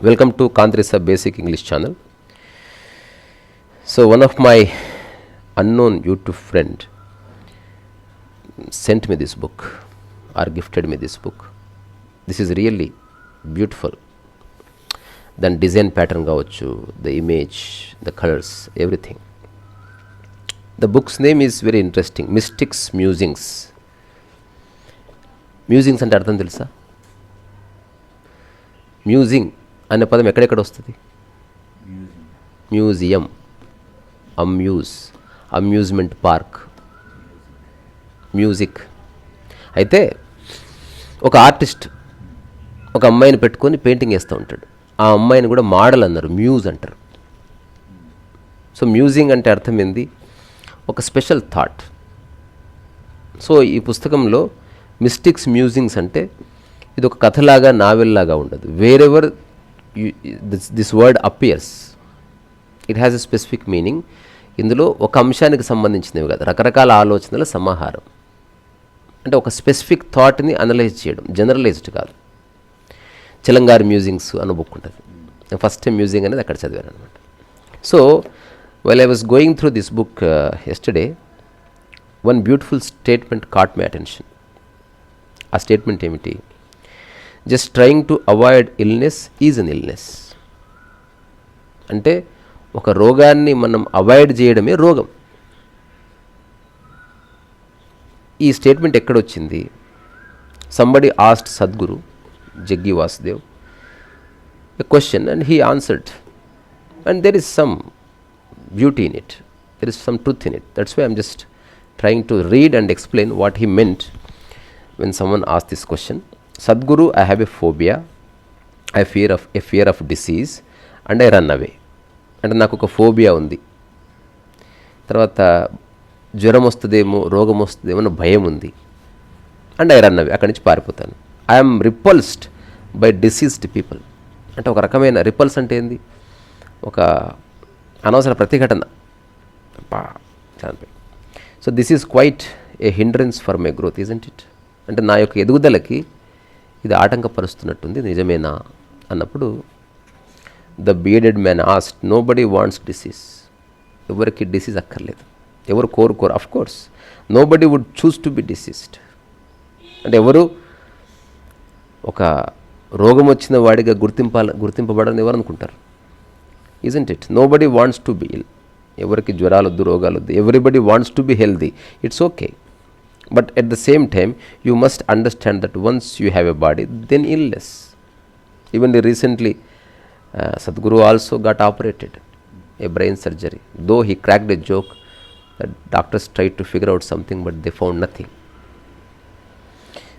Welcome to Kantrisa Basic English channel. So, one of my unknown YouTube friend sent me this book or gifted me this book. This is really beautiful. దాని design pattern కావచ్చు the image the colours everything The book's name is very interesting mystics musings musings అంటే అర్థం తెలుసా? Musing అనే పదం ఎక్కడెక్కడ వస్తుంది? Museum amuse amusement park music అయితే ఒక ఆర్టిస్ట్ ఒక అమ్మాయిని పెట్టుకొని పెయింటింగ్ వేస్తూ ఉంటాడు. ఆ అమ్మాయిని కూడా మోడల్ అన్నారు. మ్యూజ్ అంటారు. సో మ్యూజింగ్ అంటే అర్థం ఏంది? ఒక స్పెషల్ థాట్. సో ఈ పుస్తకంలో మిస్టిక్స్ మ్యూజింగ్స్ అంటే ఇది ఒక కథలాగా నావెల్లాగా ఉండదు. Wherever this this word appears it has a specific meaning ఇందులో ఒక అంశానికి సంబంధించినవి కాదు. రకరకాల ఆలోచనల సమాహారం. అంటే ఒక స్పెసిఫిక్ థాట్ని అనలైజ్ చేయడం జనరలైజ్డ్ కాదు. చిలంగారి మ్యూజింగ్స్ అన్న బుక్ ఉంటుంది. ఫస్ట్ టైం మ్యూజింగ్ అనేది అక్కడ చదివాను అనమాట so well I was going through this book yesterday one beautiful statement caught my attention ఆ స్టేట్మెంట్ ఏమిటి? Just trying to avoid illness is an illness అంటే ఒక రోగాన్ని మనం అవాయిడ్ చేయడమే రోగం. ఈ statement ఎక్కడొచ్చింది somebody asked Sadhguru Jaggi Vasudev a question and he answered and there is some beauty in it there is some truth in it that's why I'm just trying to read and explain what he meant when someone as this question Sadhguru I have a phobia I fear of a fear of disease and I run away అంటే నాకు ఒక phobia ఉంది. తర్వాత జ్వరం వస్తుందేమో రోగం వస్తుందేమో అన్న భయం ఉంది. అండ్ ఐ రన్ అవే అక్కడి నుంచి పారిపోతాను. I'm repulsed by diseased people అంటే ఒక రకమైన రిపల్స్ అంటే ఏంది? ఒక అనవసర ప్రతిఘటన. పా చనిపోయి. So this is quite a hindrance for my growth isn't it అంటే నా యొక్క ఎదుగుదలకి ఇది ఆటంకపరుస్తున్నట్టుంది నిజమేనా అన్నప్పుడు the bearded man asked nobody wants disease ఎవరికి డిసీజ్ అక్కర్లేదు. ఎవరు కోరుకోరు. Of course nobody would choose to be diseased అంటే ఎవరు ఒక రోగం వచ్చిన వాడిగా గుర్తింపాల గుర్తింపబడని ఎవరు అనుకుంటారు isn't it nobody wants to be ill ఎవరికి జ్వరాలు వద్దు రోగాలు వద్దు. Everybody wants to be healthy it's okay but at the same time you must understand that once you have a body then illness even the recently Sadhguru also got operated a brain surgery though he cracked a joke that doctors try to figure out something but they found nothing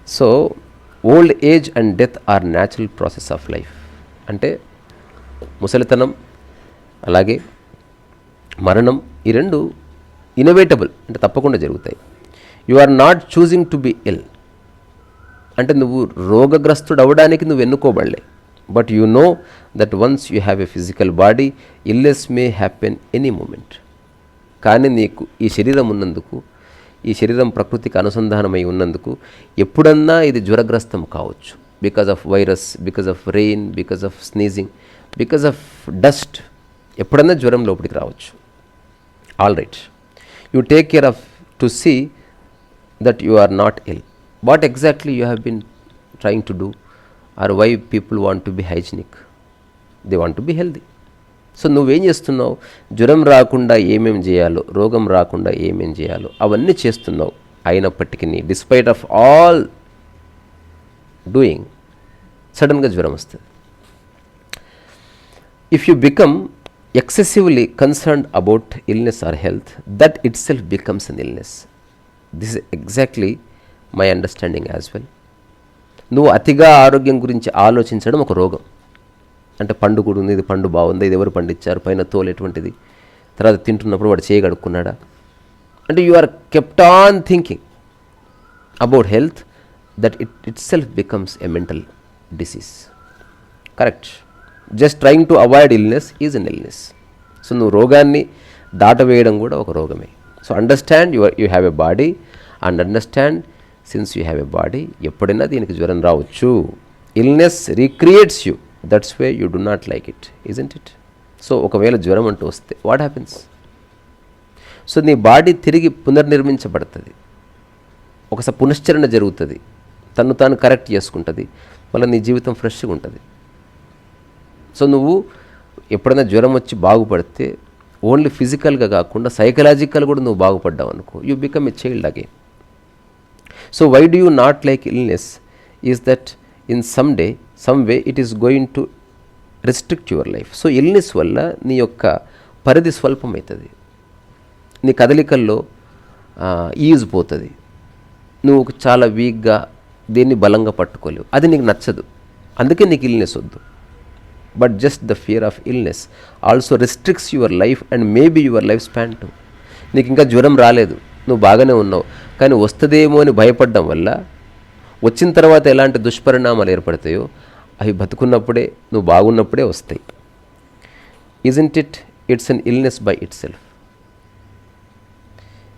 so old age and death are natural process of life అంటే ముసలితనం అలాగే మరణం ఈ రెండు innovatable అంటే తప్పకుండా జరుగుతాయి. You are not choosing to be ill అంటే నువ్వు రోగగ్రస్తుడు అవ్వడానికి నువ్వు ఎన్నుకోబడలే. But you know that once you have a physical body illness may happen any moment కానీ నీకు ఈ శరీరం ఉన్నందుకు ఈ శరీరం ప్రకృతికి అనుసంధానమై ఉన్నందుకు ఎప్పుడన్నా ఇది జ్వరగ్రస్తం కావచ్చు. Because of virus because of rain because of sneezing because of dust ఎప్పుడన్నా జ్వరం లోపలికి రావచ్చు. All right you take care of to see that you are not ill what exactly you have been trying to do or why people want to be hygienic they want to be healthy so నువ్వేం చేస్తున్నావు? జ్వరం రాకుండా ఏమేం చేయాలో రోగం రాకుండా ఏమేం చేయాలో అవన్నీ చేస్తున్నావు. అయినప్పటికీ డిస్పైట్ ఆఫ్ ఆల్ డూయింగ్ సడన్గా జ్వరం వస్తుంది. If you become excessively concerned about illness or health that itself becomes an illness. This exactly my understanding as well. నువ్వు అతిగా ఆరోగ్యం గురించి ఆలోచించడం ఒక రోగం. అంటే పండు కూడా ఉంది ఇది పండు బాగుంది ఇది ఎవరు పండించారు పైన తోలు ఎటువంటిది. తర్వాత తింటున్నప్పుడు వాడు చేయగడుక్కున్నాడా అంటే you are kept on thinking about health that it itself becomes a mental disease correct just trying to avoid illness is an illness so నువ్వు రోగాన్ని దాటవేయడం కూడా ఒక రోగమే. So understand your you have a body and understand since you have a body ఎప్పుడైనా దీనికి జ్వరం రావచ్చు. Illness recreates you that's way you do not like it isn't it so ఒకవేళ జ్వరం అంటూ వస్తే వాట్ హ్యాపెన్స్ సో నీ బాడీ తిరిగి పునర్నిర్మించబడుతుంది. ఒకసారి పునశ్చరణ జరుగుతుంది. తను తాను కరెక్ట్ చేసుకుంటుంది. మళ్ళీ నీ జీవితం ఫ్రెష్గా ఉంటుంది. సో నువ్వు ఎప్పుడైనా జ్వరం వచ్చి బాగుపడితే ఓన్లీ ఫిజికల్గా కాకుండా సైకలాజికల్ కూడా నువ్వు బాగుపడ్డావు అనుకో you become a child again so why do you not like illness is that in some day some way it is going to restrict your life so illness వల్ల నీ యొక్క పరిధి స్వల్పమవుతుంది. నీ కదలికల్లో ఈజ్ పోతుంది. నువ్వు చాలా వీక్గా దేన్ని బలంగా పట్టుకోలేవు. అది నీకు నచ్చదు. అందుకే నీకు ఇల్నెస్ వద్దు. But just the fear of illness also restricts your life and maybe your life span to నీకు ఇంకా జ్వరం రాలేదు నువ్వు బాగానే ఉన్నావు కానీ వస్తుందేమో అని భయపడడం వల్ల వచ్చిన తర్వాత ఎలాంటి దుష్పరిణామాలు ఏర్పడతాయో అవి బతుకున్నప్పుడే నువ్వు బాగున్నప్పుడే వస్తాయి. Isn't it it's an illness by itself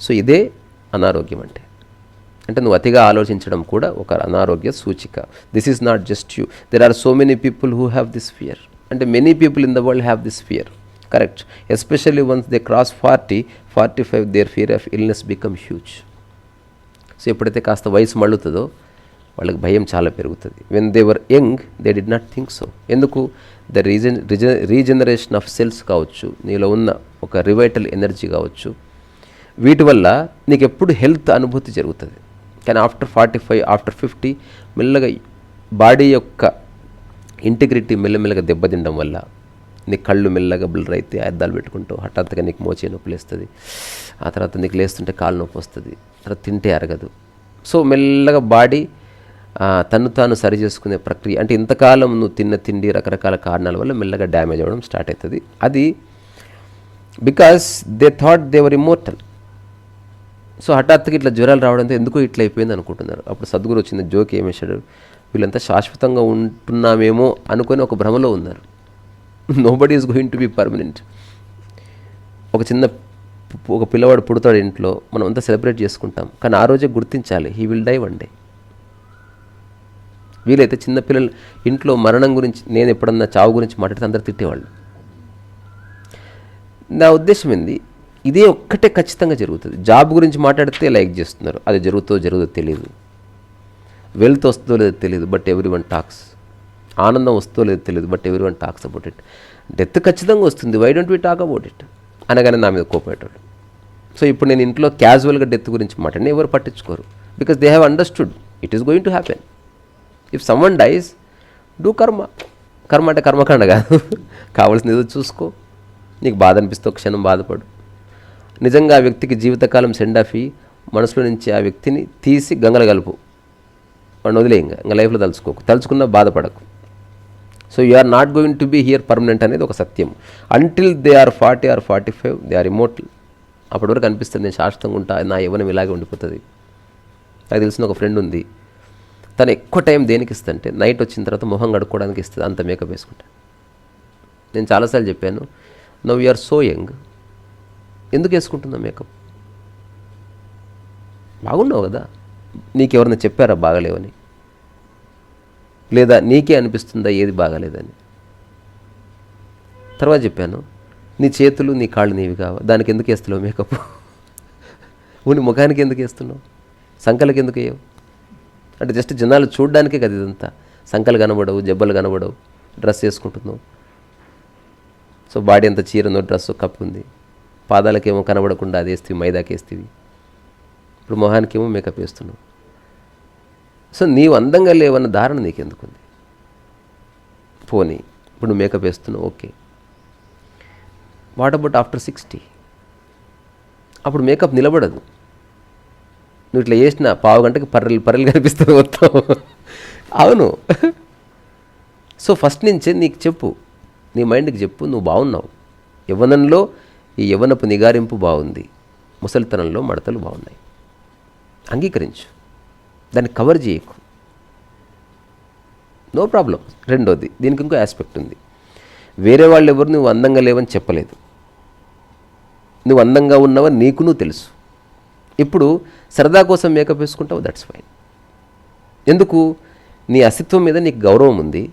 so ఇదే అనారోగ్యం అంటే. అంటే నువ్వు అతిగా ఆలోచించడం కూడా ఒక అనారోగ్య సూచిక. This is not just you there are so many people who have this fear అంటే many people in the world have this fear correct especially once they cross forty forty five their fear of illness become huge so ఎప్పుడైతే కాస్త వయసు మళ్ళుతుందో వాళ్ళకి భయం చాలా పెరుగుతుంది. When they were young they did not think so ఎందుకు? The reason regeneration of cells కావచ్చు నీలో ఉన్న ఒక రివైటల్ ఎనర్జీ కావచ్చు. వీటి వల్ల నీకు ఎప్పుడు హెల్త్ అనుభూతి జరుగుతుంది. కానీ after forty five after fifty మెల్లగా బాడీ యొక్క ఇంటిగ్రిటీ మెల్లమెల్లగా దెబ్బతినడం వల్ల నీ కళ్ళు మెల్లగా బ్లర్ అయితే అద్దాలు పెట్టుకుంటూ హఠాత్తుగా నీకు మోచే నొప్పి లేస్తుంది. ఆ తర్వాత నీకు లేస్తుంటే కాలు నొప్పి వస్తుంది. తర్వాత తింటే అరగదు. సో మెల్లగా బాడీ తను తాను సరి చేసుకునే ప్రక్రియ అంటే ఇంతకాలం నువ్వు తిన్న తిండి రకరకాల కారణాల వల్ల మెల్లగా డ్యామేజ్ అవ్వడం స్టార్ట్ అవుతుంది అది because they thought they were immortal so హఠాత్తుగా ఇట్లా జ్వరాలు రావడంతో ఎందుకో ఇట్లా అయిపోయింది అనుకుంటున్నారు. అప్పుడు సద్గురు వచ్చింది జోక్ ఏమేశాడు వీళ్ళంతా శాశ్వతంగా ఉంటున్నామేమో అనుకొని ఒక భ్రమలో ఉన్నారు. Nobody is going to be permanent ఒక చిన్న ఒక పిల్లవాడు పుడతాడు ఇంట్లో మనం అంతా సెలబ్రేట్ చేసుకుంటాం. కానీ ఆ రోజే గుర్తించాలి he will die one day వీలైతే చిన్నపిల్లలు ఇంట్లో మరణం గురించి నేను ఎప్పుడన్నా చావు గురించి మాట్లాడితే అందరు తిట్టేవాళ్ళు. నా ఉద్దేశం ఏంది? ఇదే ఒక్కటే ఖచ్చితంగా జరుగుతుంది. జాబ్ గురించి మాట్లాడితే లైక్ చేస్తున్నారు. అది జరుగుతో జరుగుతో తెలియదు వెల్త్ వస్తుందో లేదో తెలియదు బట్ ఎవ్రీ వన్ టాక్స్. ఆనందం వస్తుందో లేదో తెలియదు but everyone talks about it. Death ఖచ్చితంగా వస్తుంది. Why don't we talk about it? అనగానే నా మీద కోపేటాడు సో ఇప్పుడు నేను ఇంట్లో క్యాజువల్గా డెత్ గురించి మాట్లాడిన ఎవరు పట్టించుకోరు. Because they have understood. It is going to happen. If someone dies do karma. కర్మ అంటే కర్మకాండ కాదు. కావాల్సింది ఏదో చూసుకో. నీకు బాధ అనిపిస్తే ఒక క్షణం బాధపడు. నిజంగా ఆ వ్యక్తికి జీవితకాలం సెండ్ ఆఫ్ మనసులో నుంచి ఆ వ్యక్తిని తీసి గంగల కలుపు వాడిని వదిలే ఇంకా ఇంకా లైఫ్లో తలుచుకోకు. తలుచుకున్నా బాధపడకు. So you are not going to be here permanent అనేది ఒక సత్యం. Until they are forty or forty five they are immortal అప్పటి వరకు అనిపిస్తుంది నేను శాశ్వతంగా ఉంటా నా యవ్వనం ఇలాగే ఉండిపోతుంది. నాకు తెలిసిన ఒక ఫ్రెండ్ ఉంది. తను ఎక్కువ టైం దేనికి ఇస్తుంటే నైట్ వచ్చిన తర్వాత మొహం కడుక్కోవడానికి ఇస్తుంది అంత మేకప్ వేసుకుంటా. నేను చాలాసార్లు చెప్పాను now you are so young ఎందుకు వేసుకుంటున్నావు మేకప్? బాగున్నావు కదా. నీకెవరైనా చెప్పారా బాగలేవని? లేదా నీకే అనిపిస్తుందా ఏది బాగలేదని? తర్వాత చెప్పాను నీ చేతులు నీ కాళ్ళు నీవి కావా? దానికి ఎందుకు వేస్తున్నావు మేకప్? నీ ముఖానికి ఎందుకు వేస్తున్నావు? సంకలకి ఎందుకు వేయవు? అంటే జస్ట్ జనాలు చూడడానికే కదా ఇదంతా. సంకలు కనబడవు జబ్బలు కనబడవు డ్రెస్ వేసుకుంటున్నావు. సో బాడీ అంత చీరనో డ్రెస్ కప్పుంది. పాదాలకేమో కనబడకుండా అది మైదాకేస్తేవి ఇప్పుడు మొహానికేమో మేకప్ వేస్తున్నావు. సో నీవు అందంగా లేవన్న ధారణ నీకెందుకుంది? పోనీ ఇప్పుడు నువ్వు మేకప్ వేస్తున్నావు okay. What about after sixty అప్పుడు మేకప్ నిలబడదు. నువ్వు ఇట్లా చేసిన పావు గంటకి పర్రెలు పర్రెలు కనిపిస్తుంది మొత్తం. అవును. సో ఫస్ట్ నుంచే నీకు చెప్పు. నీ మైండ్కి చెప్పు నువ్వు బాగున్నావు. యవ్వనంలో ఈ యవ్వనపు నిగారింపు బాగుంది. ముసలితనంలో మడతలు బాగున్నాయి. అంగీకరించు. దాన్ని కవర్ చేయకు. No problem. రెండోది దీనికి ఇంకో ఆస్పెక్ట్ ఉంది. వేరే వాళ్ళు ఎవరు నువ్వు అందంగా లేవని చెప్పలేదు. నువ్వు అందంగా ఉన్నావని నీకు నువ్వు తెలుసు. ఇప్పుడు సరదా కోసం మేకప్ వేసుకుంటావు దట్స్ ఫైన్ ఎందుకు? నీ అస్తిత్వం మీద నీకు గౌరవం ఉంది.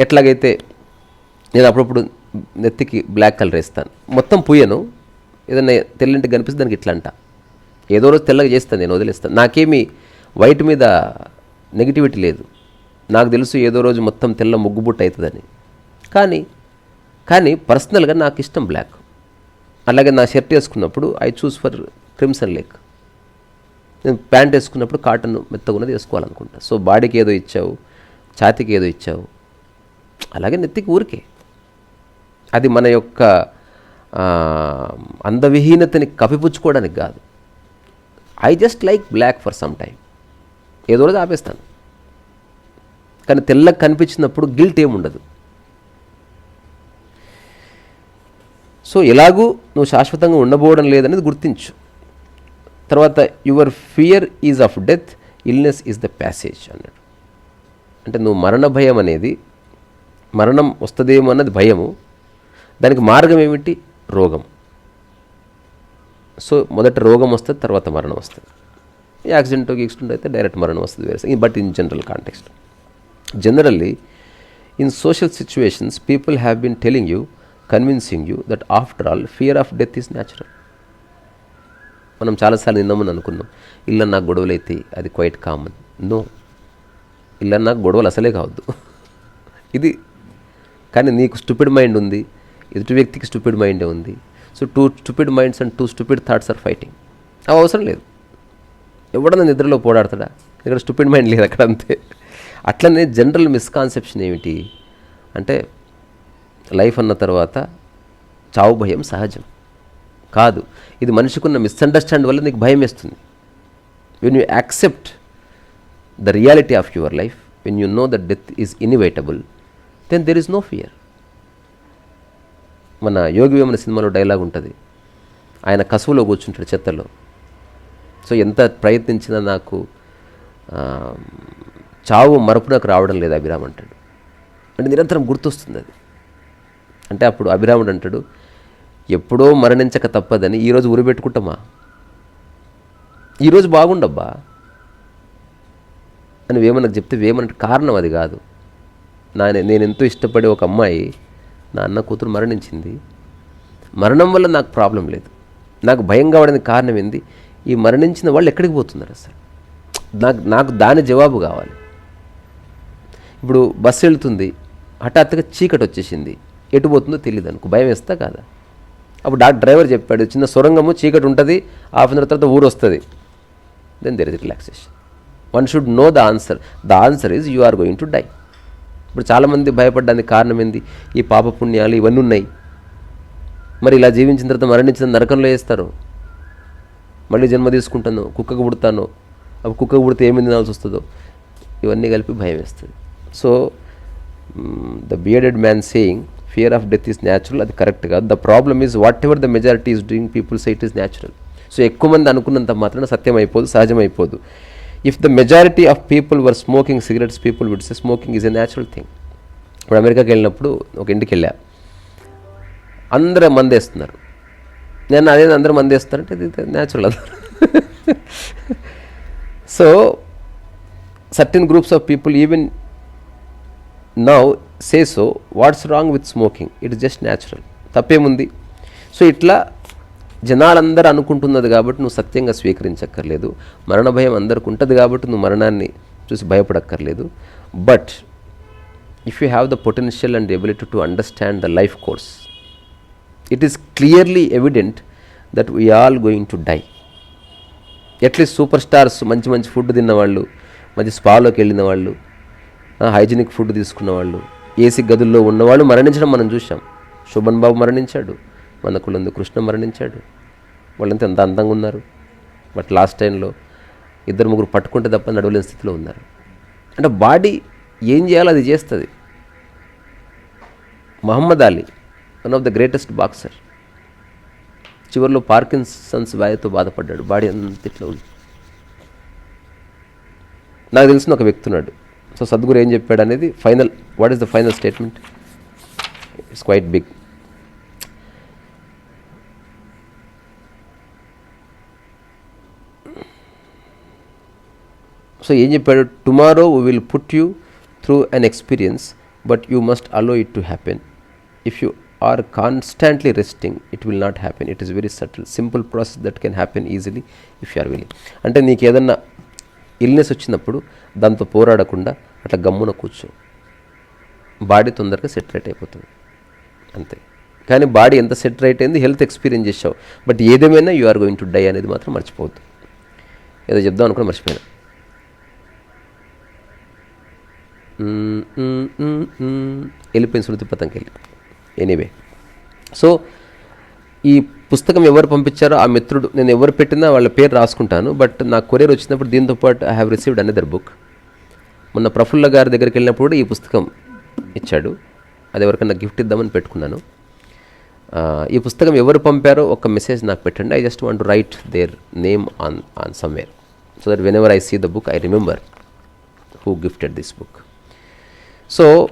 ఎట్లాగైతే నేను అప్పుడప్పుడు నెత్తికి బ్లాక్ కలర్ వేస్తాను. మొత్తం పూయను. ఏదైనా తెల్లంటి కనిపిస్తే దానికి ఇట్లా అంట. ఏదో రోజు తెల్లగా చేస్తాను నేను వదిలేస్తాను. నాకేమీ వైట్ మీద నెగిటివిటీ లేదు. నాకు తెలుసు ఏదో రోజు మొత్తం తెల్ల ముగ్గుబుట్ట అవుతుందని. కానీ కానీ పర్సనల్గా నాకు ఇష్టం బ్లాక్. అలాగే నా షర్ట్ వేసుకున్నప్పుడు I choose for crimson lake నేను ప్యాంట్ వేసుకున్నప్పుడు కాటన్ మెత్తగున్నది వేసుకోవాలనుకుంటా. సో బాడీకి ఏదో ఇచ్చావు ఛాతీకి ఏదో ఇచ్చావు. అలాగే నెత్తికి ఊరికే. అది మన యొక్క అందవిహీనతని కప్పిపుచ్చుకోవడానికి కాదు. I just like block for some time ఏదో రోజు ఆపేస్తాను. కానీ తెల్లగా కనిపించినప్పుడు గిల్ట్ ఏముండదు సో ఎలాగూ నువ్వు శాశ్వతంగా ఉండబోవడం లేదనేది గుర్తించు. తర్వాత your fear is of death illness is the passage అన్నాడు. అంటే నువ్వు మరణ భయం అనేది మరణం వస్తుందేమో అన్నది భయము. దానికి మార్గం ఏమిటి? రోగం. సో మొదట రోగం వస్తుంది తర్వాత మరణం వస్తుంది. యాక్సిడెంట్ గీక్సిడెంట్ అయితే డైరెక్ట్ మరణం వస్తుంది వేరే but in general context. Generally in social situations people have been telling you convincing you that after all fear of death is natural. మనం చాలాసార్లు నిన్నామని అనుకున్నాం. ఇల్లు నాకు గొడవలు అయితే అది క్వైట్ కామన్. నో. ఇల్ల నాకు గొడవలు అసలే కావద్దు. ఇది కానీ నీకు స్టూపిడ్ మైండ్ ఉంది ఎదుటి వ్యక్తికి స్టూపిడ్ మైండే ఉంది. So two stupid minds and two stupid thoughts are fighting అవి అవసరం లేదు. ఎవడన్నా నిద్రలో పోడాడతాడా ఇక్కడ స్టూపిడ్ మైండ్ లేదు అక్కడ అంతే. అట్లనే జనరల్ మిస్కాన్సెప్షన్ ఏమిటి? అంటే లైఫ్ అన్న తర్వాత చావు భయం సహజం. కాదు ఇది మనిషికున్న మిస్అండర్స్టాండ్ వల్ల నీకు భయం వేస్తుంది. When you accept the reality of your life when you know the death is inevitable then there is no fear మన యోగి వేమన సినిమాలో డైలాగ్ ఉంటుంది. ఆయన కసువులో కూర్చుంటాడు చెత్తలో. సో ఎంత ప్రయత్నించినా నాకు చావు మరపు నాకు రావడం లేదు అభిరామ్ అంటాడు. అంటే నిరంతరం గుర్తొస్తుంది అది. అంటే అప్పుడు అభిరాముడు అంటాడు ఎప్పుడో మరణించక తప్పదని ఈరోజు ఉరిపెట్టుకుంటామా? ఈరోజు బాగుండబ్బా. అని వేమనకు చెప్తే వేమన కారణం అది కాదు. నా నేను ఎంతో ఇష్టపడే ఒక అమ్మాయి నా అన్న కూతురు మరణించింది. మరణం వల్ల నాకు ప్రాబ్లం లేదు. నాకు భయం కావడానికి కారణం ఏంది? ఈ మరణించిన వాళ్ళు ఎక్కడికి పోతున్నారు అసలు? నాకు నాకు దాని జవాబు కావాలి. ఇప్పుడు బస్సు వెళ్తుంది. హఠాత్తుగా చీకటి వచ్చేసింది. ఎటు పోతుందో తెలియదు అనుకో. భయం వేస్తా కాదా? అప్పుడు డాక్టర్ డ్రైవర్ చెప్పాడు చిన్న సొరంగము చీకటి ఉంటుంది. హాఫ్ అన్ అవర్ తర్వాత ఊరు వస్తుంది. Then there is relaxation one should know the answer the answer is you are going to die ఇప్పుడు చాలామంది భయపడడానికి కారణం ఏంది? ఈ పాప పుణ్యాలు ఇవన్నీ ఉన్నాయి. మరి ఇలా జీవించిన తర్వాత మరణించిన నరకంలో వేస్తారు. మళ్ళీ జన్మ తీసుకుంటాను కుక్కకు పుడతాను. అప్పుడు కుక్కకు పుడితే ఏమి తినాల్సి వస్తుందో? ఇవన్నీ కలిపి భయం వేస్తుంది. So the bearded man saying fear of death is natural అది కరెక్ట్ కాదు. The problem is whatever the majority is doing people say it is natural so ఎక్కువ మంది అనుకున్నంత మాత్రాన సత్యం అయిపోదు సహజం అయిపోదు. If the majority of people were smoking cigarettes people విడ్స్ smoking is a natural thing ఇప్పుడు అమెరికాకి వెళ్ళినప్పుడు ఒక ఇంటికి వెళ్ళా. అందరూ మందేస్తున్నారు నేను అదే అందరూ అంటే ఇది న్యాచురల్ అన్నారు. So certain groups of people even now say so what's wrong with smoking it is just natural తప్పేముంది? సో ఇట్లా జనాలందరూ అనుకుంటున్నది కాబట్టి నువ్వు సత్యంగా స్వీకరించక్కర్లేదు. మరణ భయం అందరికి ఉంటుంది కాబట్టి నువ్వు మరణాన్ని చూసి భయపడక్కర్లేదు. But if you have the potential and ability to understand the life course it is clearly evident that we all going to die at least super stars మంచి మంచి ఫుడ్ తిన్నవాళ్ళు మంచి స్పాలోకి వెళ్ళిన వాళ్ళు హైజీనిక్ ఫుడ్ తీసుకున్న వాళ్ళు ఏసీ గదుల్లో ఉన్నవాళ్ళు మరణించడం మనం చూసాం శోభన్ బాబు మరణించాడు. మన కులందు కృష్ణ మరణించాడు. వాళ్ళంతా ఎంత అందంగా ఉన్నారు. బట్ లాస్ట్ టైంలో ఇద్దరు ముగ్గురు పట్టుకుంటే తప్ప నడవలేని స్థితిలో ఉన్నారు. అంటే బాడీ ఏం చేయాలో అది చేస్తుంది. Muhammad Ali one of the greatest boxer. చివరిలో పార్కిన్సన్స్ వ్యాధితో బాధపడ్డాడు. బాడీ అంత ఇట్లా ఉంది. నాకు తెలిసిన ఒక వ్యక్తి ఉన్నాడు. సో సద్గురు ఏం చెప్పాడు అనేది final what is the final statement? It's quite big so ఏం చెప్పాడు? Tomorrow we will put you through an experience but you must allow it to happen if you are constantly resting it will not happen it is very subtle simple process that can happen easily if you are willing అంటే నీకు ఏదన్నా illness వచ్చినప్పుడు దాంతో పోరాడకుండా అట్లా గమ్మున కూర్చో. Body తొందరగా set అయిపోతుంది. అంతే. కానీ బాడీ ఎంత సెట్ అయింది? హెల్త్ ఎక్స్పీరియన్స్ చేసావు. బట్ ఏదేమైనా you are going to die అనేది మాత్రం మర్చిపోవద్దు. ఏదో చెప్దాం అనుకుని మర్చిపోయాను మ్మ్, మ్మ్, మ్మ్, మ్మ్. వెళ్ళిపోయింది శృతి పతంకి వెళ్ళి ఎనీవే సో ఈ పుస్తకం ఎవరు పంపించారో ఆ మిత్రుడు నేను ఎవరు పెట్టినా వాళ్ళ పేరు రాసుకుంటాను బట్ నా కొరియర్ వచ్చినప్పుడు దీంతో పాటు I have received another book మొన్న ప్రఫుల్ల గారి దగ్గరికి వెళ్ళినప్పుడు ఈ పుస్తకం ఇచ్చాడు. అది ఎవరికైనా గిఫ్ట్ ఇద్దామని పెట్టుకున్నాను. ఈ పుస్తకం ఎవరు పంపారో ఒక మెసేజ్ నాకు పెట్టండి. I just want to write their name on on somewhere so that whenever I see the book I remember who gifted this book so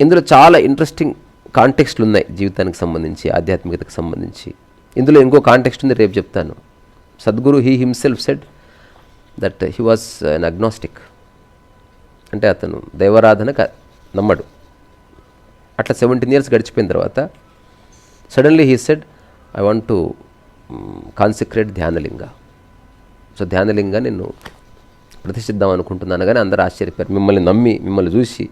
ఇందులో చాలా ఇంట్రెస్టింగ్ కాంటెక్స్ట్లు ఉన్నాయి జీవితానికి సంబంధించి ఆధ్యాత్మికతకు సంబంధించి. ఇందులో ఇంకో కాంటెక్స్ట్ ఉంది రేపు చెప్తాను. Sadhguru he himself said that he was an agnostic అంటే అతను దైవారాధన క- నమ్మడు. అట్లా సెవెంటీన్ ఇయర్స్ గడిచిపోయిన తర్వాత suddenly he said I want to consecrate Dhyanalinga. So Dhyanalinga నేను ప్రతిష్ఠిద్దాం అనుకుంటున్నాను కానీ అందరూ ఆశ్చర్యపోయారు. మిమ్మల్ని నమ్మి మిమ్మల్ని చూసి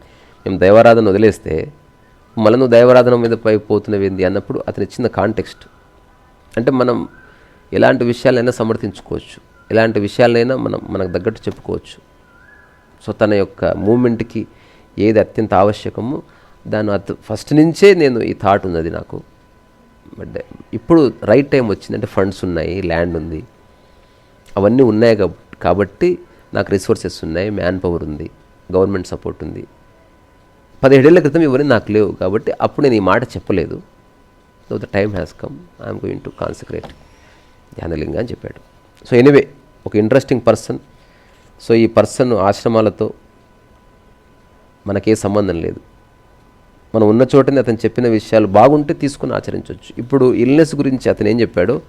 మేము దైవారాధన వదిలేస్తే మళ్ళీ నువ్వు దైవారాధన మీద పై పోతున్నవేంది అన్నప్పుడు అతని చిన్న కాంటెక్స్ట్ అంటే మనం ఎలాంటి విషయాలైనా సమర్థించుకోవచ్చు. ఎలాంటి విషయాలైనా మనం మనకు తగ్గట్టు చెప్పుకోవచ్చు. సో తన యొక్క మూమెంట్కి ఏది అత్యంత ఆవశ్యకమో దాని అత ఫస్ట్ నుంచే నేను ఈ థాట్ ఉన్నది నాకు. బట్ ఇప్పుడు రైట్ టైం వచ్చింది. అంటే ఫండ్స్ ఉన్నాయి ల్యాండ్ ఉంది. అవన్నీ ఉన్నాయి కాబట్టి నాకు రిసోర్సెస్ ఉన్నాయి మ్యాన్ పవర్ ఉంది గవర్నమెంట్ సపోర్ట్ ఉంది. పదిహేడేళ్ళ క్రితం ఇవన్నీ నాకు లేవు కాబట్టి అప్పుడు నేను ఈ మాట చెప్పలేదు. So the time has come I'm going to consecrate Dhyanalinga అని చెప్పాడు. సో ఎనీవే ఒక ఇంట్రెస్టింగ్ పర్సన్ సో ఈ పర్సన్ ఆశ్రమాలతో మనకే సంబంధం లేదు. మనం ఉన్న చోటనే అతను చెప్పిన విషయాలు బాగుంటే తీసుకుని ఆచరించవచ్చు ఇప్పుడు ఇల్నెస్ గురించి అతను ఏం చెప్పాడో?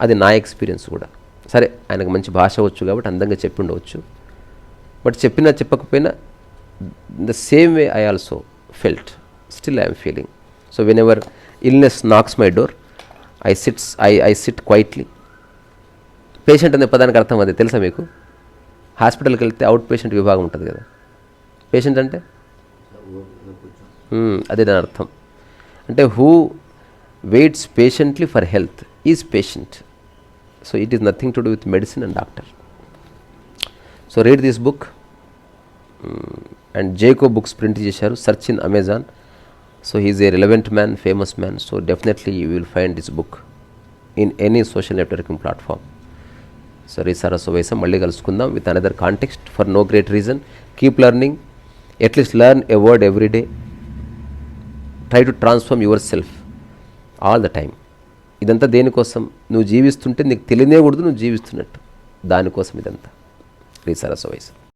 అది నా ఎక్స్పీరియన్స్ కూడా. సరే ఆయనకు మంచి భాష వచ్చు కాబట్టి అందంగా చెప్పి ఉండవచ్చు. బట్ చెప్పినా చెప్పకపోయినా the same way I also felt still I'm feeling so whenever illness knocks my door I sits I I sit quietly patient అనే పదానికి అర్థం అది తెలుసా మీకు? హాస్పిటల్కి వెళ్తే అవుట్ పేషెంట్ విభాగం ఉంటుంది కదా. పేషెంట్ అంటే? అదే దాని అర్థం. అంటే who waits patiently for health is patient so it is nothing to do with medicine and doctor so read this book and Jaico books print చేశారు. Search in Amazon. So he is a relevant man famous man. So definitely you will find this book in any social networking platform. So రీసారా సువేసం మళ్ళీ కలుసుకుందాం. With another context for no great reason. Keep learning. At least learn a word every day try to transform yourself all the time ఇదంతా దేనికోసం? నువ్వు జీవిస్తుంటే నీకు తెలియనే కూడదు నువ్వు జీవిస్తున్నట్టు. దానికోసం ఇదంతా. రీసారా సువేసం